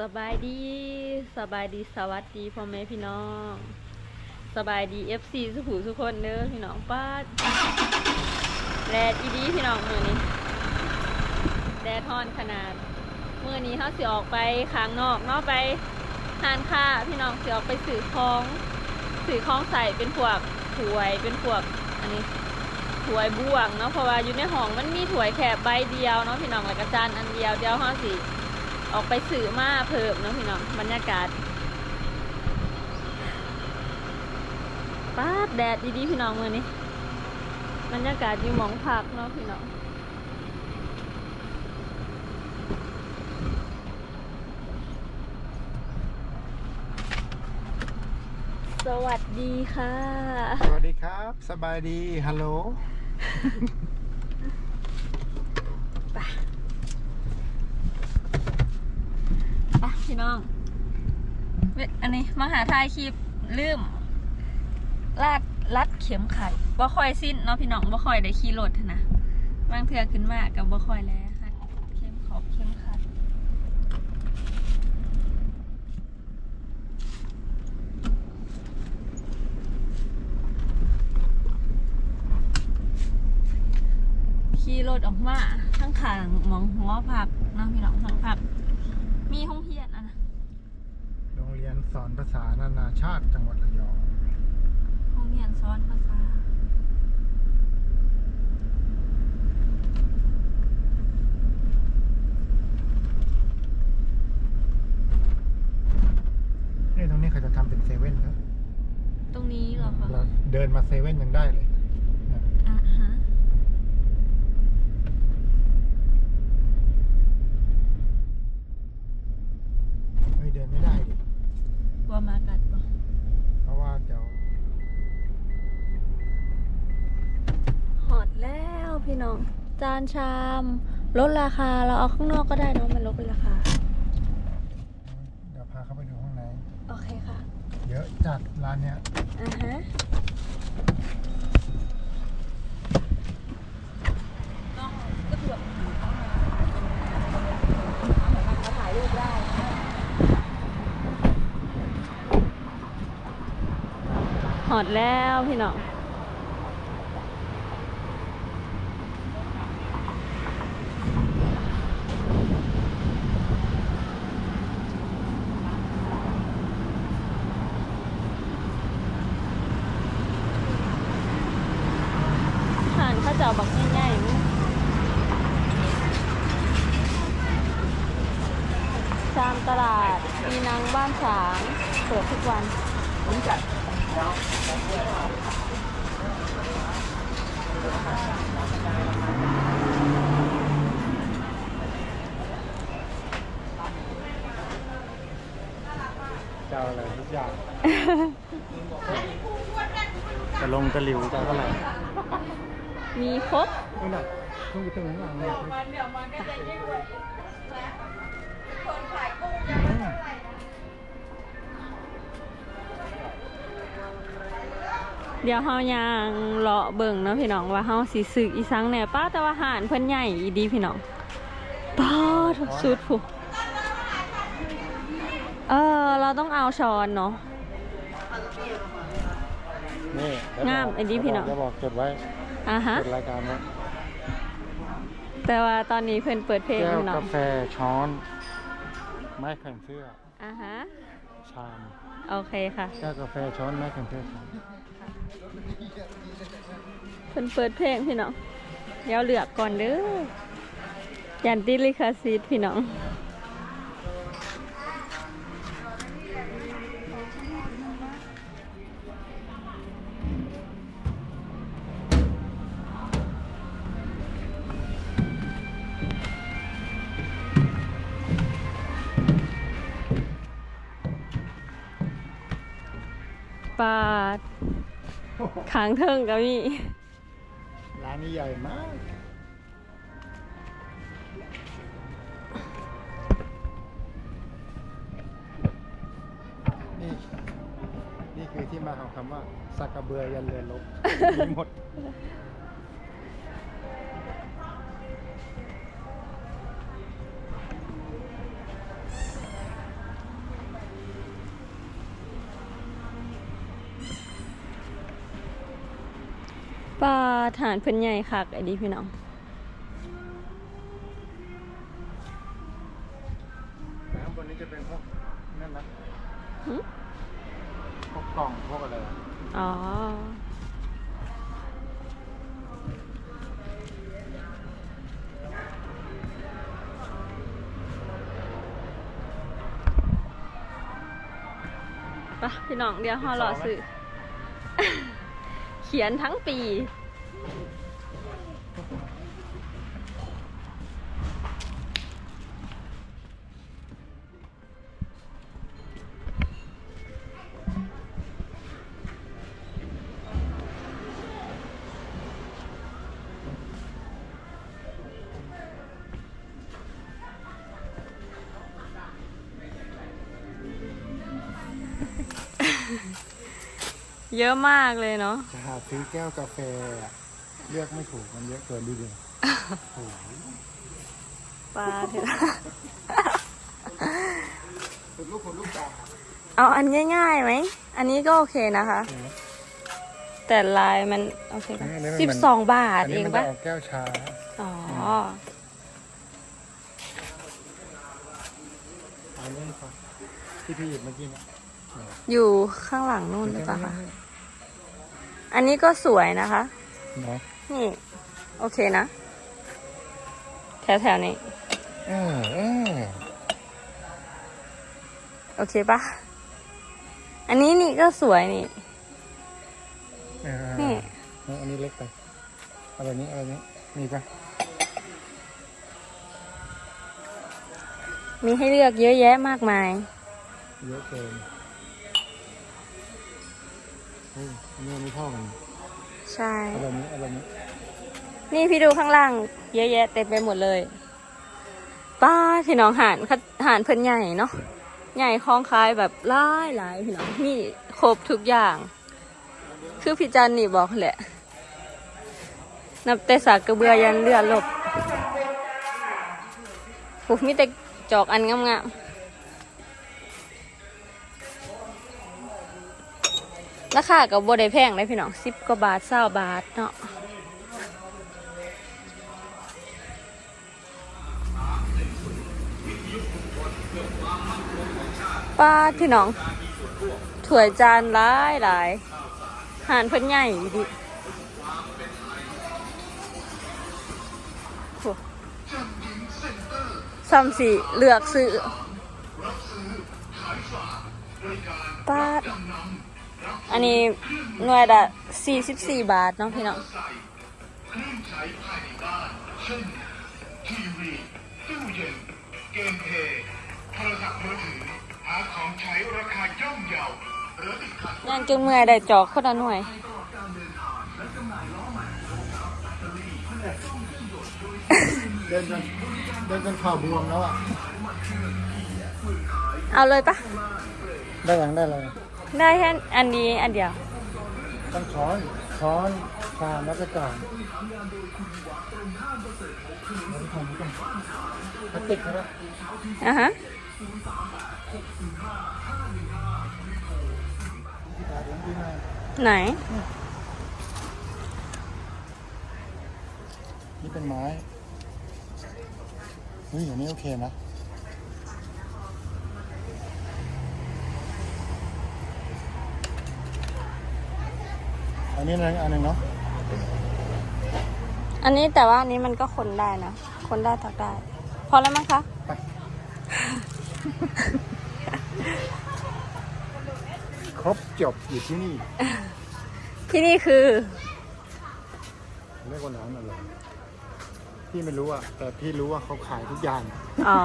สบายดีสบายดีสวัสดีพ่อแม่พี่น้อง สบายดี FC สุขูทุกคนเด้อพี่น้องป้าแดดอีดีพี่น้องมือนี้แดดฮ้อนขนาดมือนี้เขาสิออกไปข้างนอกเนาะไปทานข้าพี่น้องสิออกไปสื่อคล้องสื่อคล้องใส่เป็นพวกถวยเป็นพวกอันนี้ถวยบ่วงเนาะเพราะว่าอยู่ในห้องมันมีถวยแค่ใบเดียวเนาะพี่น้องแล้วก็จานอันเดียวเดียวห้าสิ ออกไปสื่อมาเพิ่มเนาะพี่น้องบรรยากาศป้าดแดดดีๆพี่น้องมือนี้บรรยากาศอยู่หมองพักเนาะพี่น้องสวัสดีค่ะ สวัสดีครับ สบายดี ฮัลโหล ปะพี่น้องเว้ย อันนี้มาหาทายคลิปลืมลาดรัดเข็มขัดบ่ค่อยสิ้นเนาะพี่น้องบ่ค่อยได้ขี่รถนะบางเทื่อขึ้นมากับบ่ค่อยแล้วค่ะเข็มขอบเข็มขัดขี่รถออกมาทั้งขางมองหัวผักเนาะพี่น้องทั้งผักมีห้องเพียนอะนะ โรงเรียน สอนภาษานานาชาติจังหวัดระยอง ห้องเรียนซ้อนภาษา นี่ตรงนี้เขาจะทำเป็นเซเว่นครับ ตรงนี้เหรอคะ เราเดินมาเซเว่นยังได้เลยนะ อะฮะ เฮ้ยเดินไม่ได้ดิ ว่ามากัดปะ เพราะว่าเดี๋ยว หอดแล้ว พี่น้อง จานชาม ลดราคาเราเอาข้างนอกก็ได้เนอะมันลดเป็นราคา เดี๋ยวพาเข้าไปดูข้างใน โอเคค่ะ เยอะจัดร้านเนี้ย อะฮะต้องก็คือแบบมาถ่ายรูปได้หอดแล้วพี่น้อง ทานข้าวเจ้าบักง่ายๆนี่ชามตลาด มีนางบ้านฉางเปิดทุกวันเจ้าอะไรทุกอย่าง จะลงตะหลิวจะเท่าไหร่ มีครบนี่แหละต้องไปถึงข้างหลังเนี่ยอืมเดี๋ยวเฮายังเลาะเบิ่งเนาะพี่น้องว่าเฮาสิสึกอีสังแหน่ป้าแต่ว่าหารเพิ่นใหญ่อีดีพี่น้องป้าทุกสุดผู้เออเราต้องเอาช้อนเนาะนี่งามไอ้นี่พี่น้องจะบอกจดไว้ อะฮะจดรายการไว้แต่ว่าตอนนี้เพิ่นเปิดเพลงแก้วพี่น้อกางแฟช้อน ไม้แขวนเสื้อ อะฮะ ชามโอเคค่ะ แก้วกาแฟช้อนไม้แขวนเสื้อชามเพิ่นเปิดเพลงพี่น้องเดี๋ยวเลือกก่อนเด้อยันติดลิขสิทธิ์พี่น้อง ขางเทิงกับมี ร้านนี้ใหญ่มาก นี่ นี่คือที่มาของคำว่าสักกระเบือยันเรือลบมีหมด ปลาฐานเพิ่นใหญ่คักไอ้ดีพี่น้องข้างบนนี้จะเป็นพวกนั่นนะหึพวกกล่องพวกอะไรอ๋อปะพี่น้องเดี๋ยวห่อรอซื้อเขียนทั้งปี เยอะมากเลยเนาะ จะหาซื้อแก้วกาแฟอะเลือกไม่ถูกมันเยอะเกินดูดิโอ้โหปลาเถอะเป็นลูกคนลูกตาเอาอันง่ายๆไหม อันนี้ก็โอเคนะคะ แต่ลายมันโอเคปะสิบสองบาทอันเอนี้งมันจะปะออกแก้วชาอ๋อ อันนี้ครับที่พี่หยิบเมื่อกี้เนี่ยอยู่ข้างหลังนู่นหรือเปล่าคะ อันนี้ก็สวยนะคะ เนาะนี่ โอเคนะ แถวๆนี้ เออเออโอเคปะอันนี้นี่ก็สวยนี่ เออนี่ เอออันนี้เล็กไปเอาแบบนี้เอาแบบนี้มีปะมีให้เลือกเยอะแยะมากมาย เยอะเกิน เฮ้ยอันนี้อันนี้เท่ากันใช่เอาแบบนี้เอาแบบนี้นี่พี่ดูข้างล่าง เยอะแยะเต็มไปหมดเลย ป้าพี่น้องหานเขาหานเพิ่นใหญ่เนาะใหญ่คล้องคล้ายแบบหลายหลายพี่น้องมีครบทุกอย่าง คือพี่จันนี่บอกแหละ นับแต่สากกระเบือยันเลือดลบผูมีแต่จอกอันงามๆ ราคากับบัวได้แพงเลยพี่น้องสิบกว่าบาทเศร้าบาทเนาะป้าพี่น้องถ้วยจานหลายหลายหานเพิ่นใหญ่ดิซ้ำสิเลือกซื้อป้า อันนี้หน่วยละ44 บาทเนาะพี่น้องทีวีตู้เย็นเกมเพลย์โทรศัพท์มือถือหาของใช้ราคาย่อมเยาหรือติดขัดย่างจนเมื่อยได้จอกคนละหน่วยเดินจนเดินจนเข่าบวมแล้วอะ เอาเลยปะได้ยังได้เลย ได้แค่อันนี้อันเดียว ต้องช้อนช้อนชามแล้วก็จานพลาสติกใช่ไหมอะฮะไหน นี่เป็นไม้เฮ้ยอย่างนี้โอเคนะ อันนี้นะอันหนึ่งเนาะอันนี้แต่ว่าอันนี้มันก็คนได้นะ คนได้ตักได้ พอแล้วมั้งคะไป ครบจบอยู่ที่นี่ที่นี่คือ เรียกว่าร้านอะไรพี่ไม่รู้อะแต่พี่รู้ว่าเขาขายทุกอย่าง อ๋อ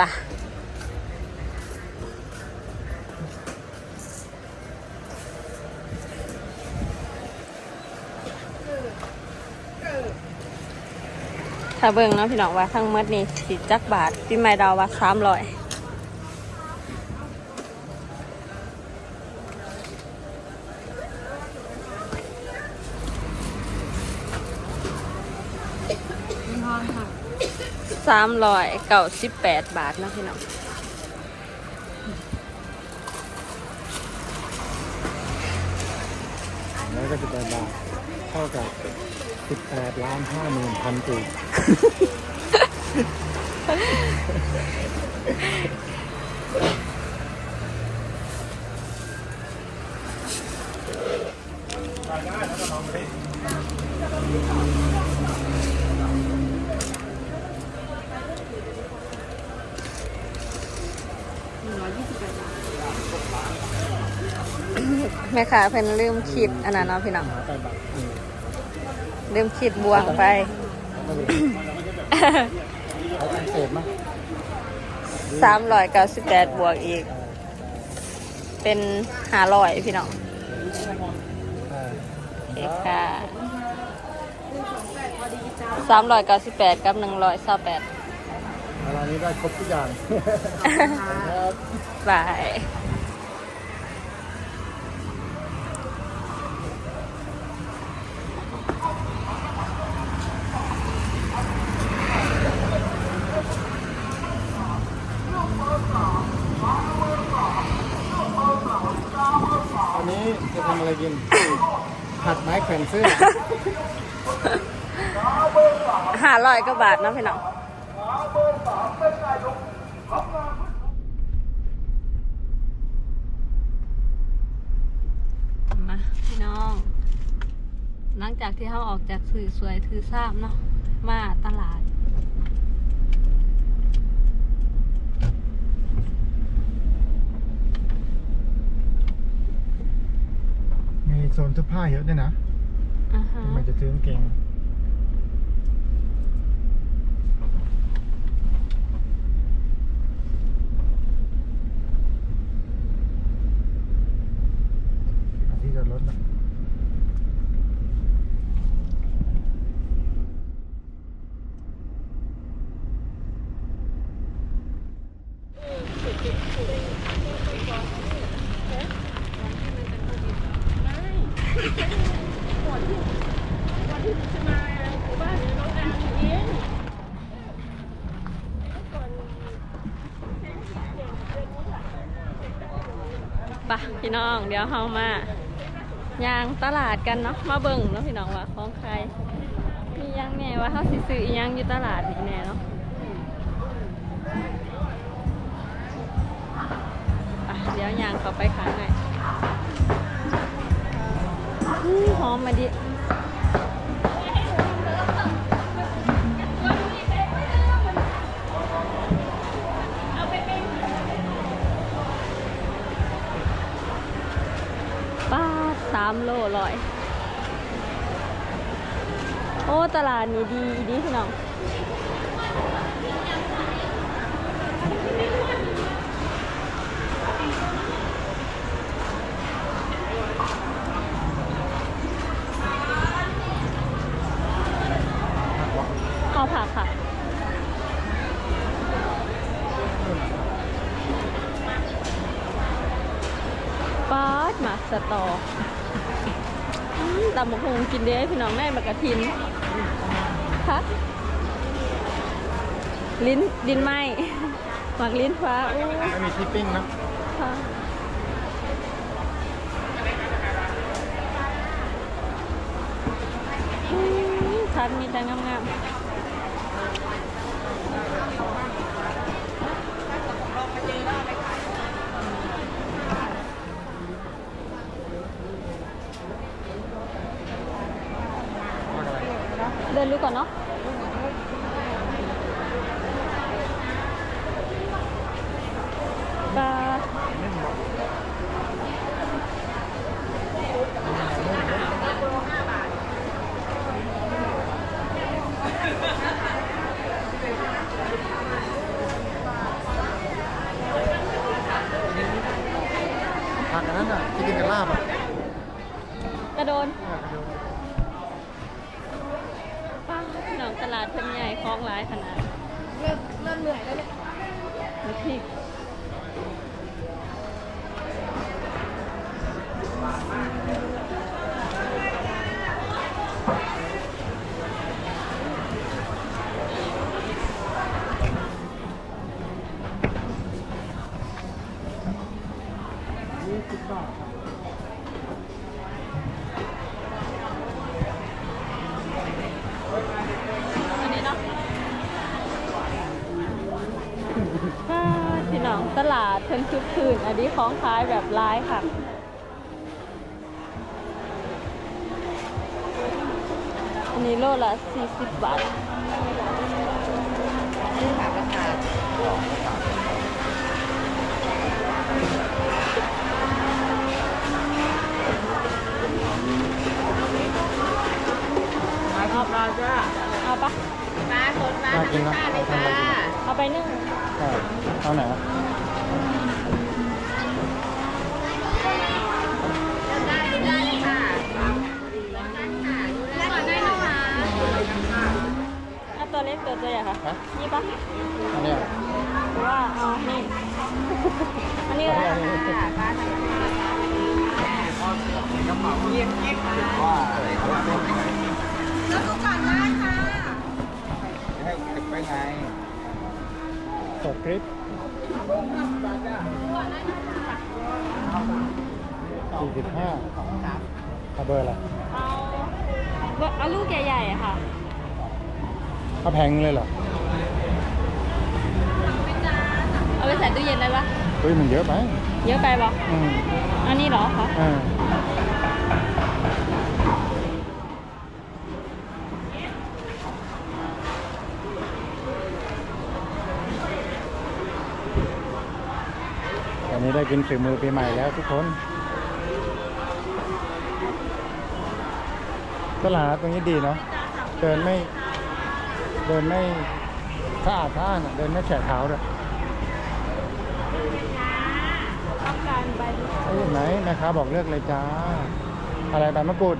ปะ ถ้าเบิ่งเนาะพี่น้องว่าทั้งหมดนี่สิจักบาทพี่ไม่ดาว่าสามร้อยสามร้อยเก้าสิบแปดบาทนะพี่น้องร้อยเก้าสิบแปดบาทเท่ากับ สิบแปดล้านห้าหมื่นพันกีบแม่ค้าเพิ่นลืมคิดอันนั้นเนาะพี่น้อง หาแปดบาทอืม ลืมคิดบวงไปไม่ได้เอาตังค์เศษมั้งสามร้อยเก้าสิบแปดบวกอีก เป็นห้าร้อยพี่น้องอ่าโอเคค่ะสามร้อยเก้าสิบแปดกับหนึ่งร้อยเศร้าแปดเวลานี้ได้ครบทุกอย่าง ครับ บาย วันนี้จะทำอะไรกิน ผัดไม้แขวนเสื้อห้าร้อยกว่าบาทเนาะพี่น้องมาพี่น้อง หลังจากที่เขาออกจากสื่อสวยถือทราบเนาะมาตลาดมีโซนเสื้อผ้าเยอะด้วยนะ มันจะซื้อกางเกง ปะพี่น้องเดี๋ยวเฮามาย่างตลาดกันเนาะมาเบิ่งเนาะพี่น้องว่าของใครมียังแน่ว่าเขาสิซื้ออียังอยู่ตลาดนี่แน่เนาะเดี๋ยวย่างเข้าไปข้างในหอมมาดิ สามโลร้อย โอ้ ตลาดนี้ดีดีพี่น้อง เอาผักค่ะ ป๊าดหมากสตออืมตำบั กฮงกินเด้พี่น้องแม่มากระทินคะลิ้นดินไหมหมักลิ้นฟ้าอู้ไม่มีที่ปิ้งนะค่ะอืมทัดมีแต่งามๆ เดินดูก่อนเนาะ ปลาผักอันนั้นอะ ที่กินกับลาบอะ กระโดน อะเดี๋ยว ป้าหนองต ลาดเพิ่นใหญ่คล้องหลายขนาดเริ่มเริ่มเหนื่อยแล้วเนี่ยมีพริก ของขายแบบร้ายค่ะ อันนี้โลละ 40 บาทเอาปลาจ้าเอาปะมาสดมาน่ากินนะธรรมชาติเลยค่ะเอาไปนึ่ง ใช่เอาไหนอะเลือกได้ดูได้เลยค่ะเลือกได้ค่ะดูได้ก่อนได้นะคะ เอา ตัวเล็กตัวตัวใหญ่ค่ะ ฮะนี่ปะอันเนี้ยหรือว่าเอานี่ อันนี้ก็ได้อันนี้ค่ะปลาธรรมชาติค่ะว่าแล้วก็ก่อนได้ค่ะให้เก็บไว้ไงสดคลิปสี่สิบห้าเอาเบอร์อะไรเอาเอาลูกใหญ่ๆอะค่ะ เอาแพงเลยเหรอเอาไปใส่ตู้เย็นได้ปะเฮ้ยมันเยอะไปเยอะไปปะอืมอันนี้เหรอคะอ่าวันนี้ได้กินฝีมือปีใหม่แล้วทุกคน ตลาดตรงนี้ดีเนาะเดินไม่ เดินไม่สะอาดสะอ้านอะเดินไม่แฉะเท้าด้วยต้องการใบไอ้ยไหนนะครับบอกเลือกเลยจ้า อะไรใบมะกรูด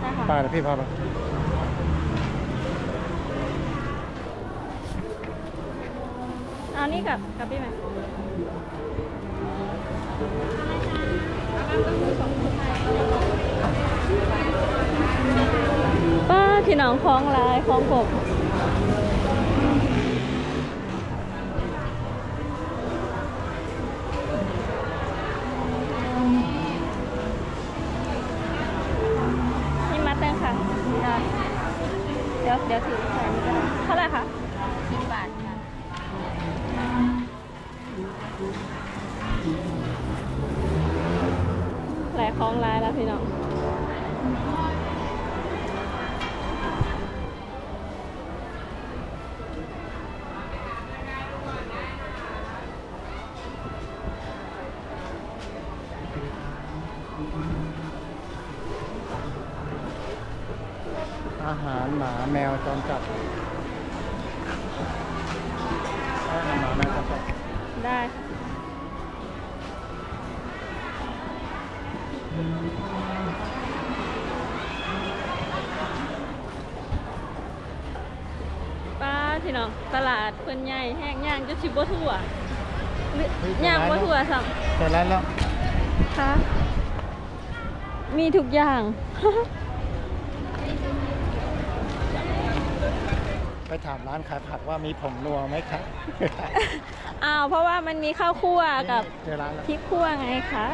ใช่ค่ะป่าเดี๋ยวพี่พาไปเอานี่กับกับพี่ไหมป้าพี่น้องคล้องลายคล้องกบาหารหมาแมวจรจัดอาหารหมาแมวจรจัดได้ค่ะป้าพี่น้องตลาดเพิ่นใหญ่แห้งย่างจะชิบบ่ทั่วหรือย่างบ่ทั่วซ้เสร็จแล้วแล้วำค่ะมีทุกอย่าง ไปถามร้านขายผักว่ามีผงนัวไหมครับอ้าวเพราะว่ามันมีข้าวคั่วกับเจอร้านแล้วพริกคั่วไงคะ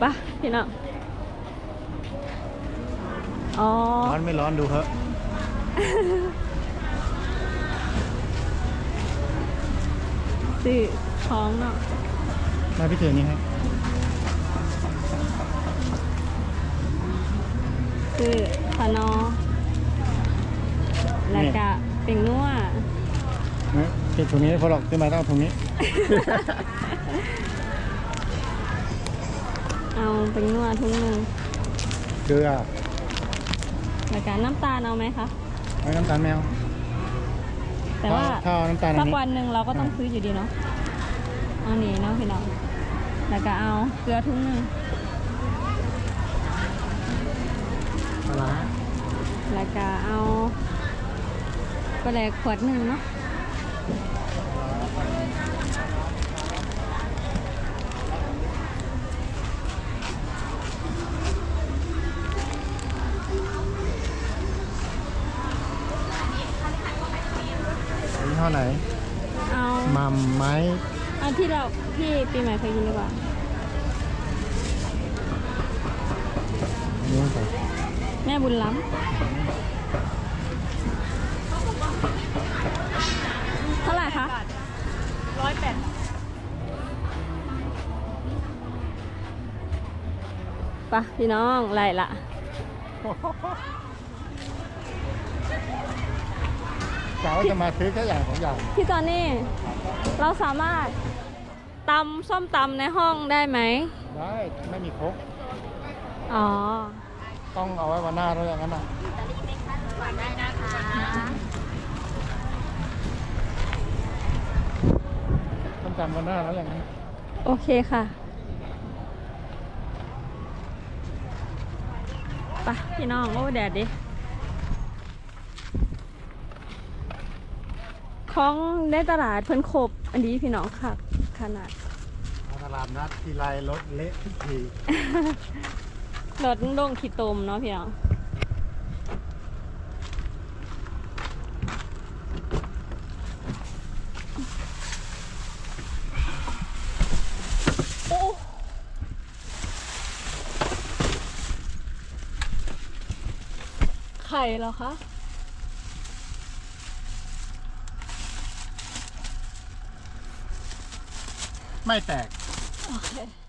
ไปะพี่น้องอ๋อ ร้อนไม่ร้อนดูเถอะสื่อของเนาะมาพี่เจนี่ให้ สื่อขนอแล้วก็เป็นนัวเนี่ยเก็บถุงนี้พอหรอกซื้อมาต้องเอาถุงนี้ เอาเป็นนัวทุกหนึ่งเกลือแล้วก็น้ำตาลเอาไหมคะไม่น้ำตาลแมว แต่ว่าถ้าเอาน้ำตาลอัสันกนี้วันหนึ่งเราก็ต้องซื้ออยู่ดีเนาะเอานี่เนาะพี่น้องแล้วก็เอาเกลือทุกหนึ่ง ป ลาร้าแล้วก็เอาปลาแหลกขวดหนึ่งเนาะยี่ห้อไหนเอามัมไหมเอาที่เราที่ปีใหม่เคยกินดีกว่าอันนี่ใส่ แม่บุญล้นะคะร้อยแปดไปะพี่น้องไล่ละสาวจะมาซื้อแค่อย่างของอย่าง พี่จอนนี่ เราสามารถตำส้มตำในห้องได้ไหม ได้ ไม่มีครกอ๋อ ต้องเอาไว้วันหน้าแล้วอย่างนั้นอะก่อนได้นะคะต้องจำวันหน้าแล้วอย่างนั้น โอเคค่ะไปะพี่น้องโอ้แดดดิของในตลาดเพิ่นครบอันนี้พี่น้องค่ะ ขนาด ตลาดนัดทีไรรถเละทุกที รถลงขีดตมเนาะพี่น้องโอ้ไข่เหรอคะไม่แตก โอเค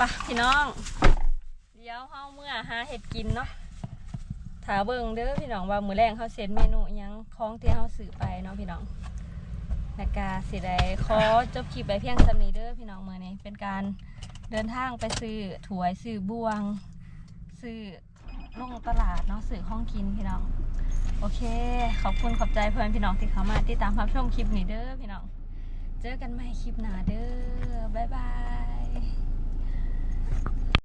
ปะพี่น้อง เดี๋ยวเฮาเมื่อหาเห็ดกินเนาะถาเบิ่งเด้อพี่น้องว่ามื้อแรงเขาเสร็จเมนูยังของที่เฮาซื้อไปเนาะพี่น้องแล้วก็สิได้ขอจบคลิปไปเพียงสำนี้เด้อพี่น้องมื้อนี้เป็นการเดินทางไปซื้อถวยซื้อบวง ซื้อลงตลาดเนาะซื้อของกินพี่น้อง โอเค ขอบคุณขอบใจเพื่อนพี่น้องที่เข้ามาติดตามรับชมคลิปนี้เด้อพี่น้อง เจอกันใหม่คลิปหน้าเด้อบ๊ายบาย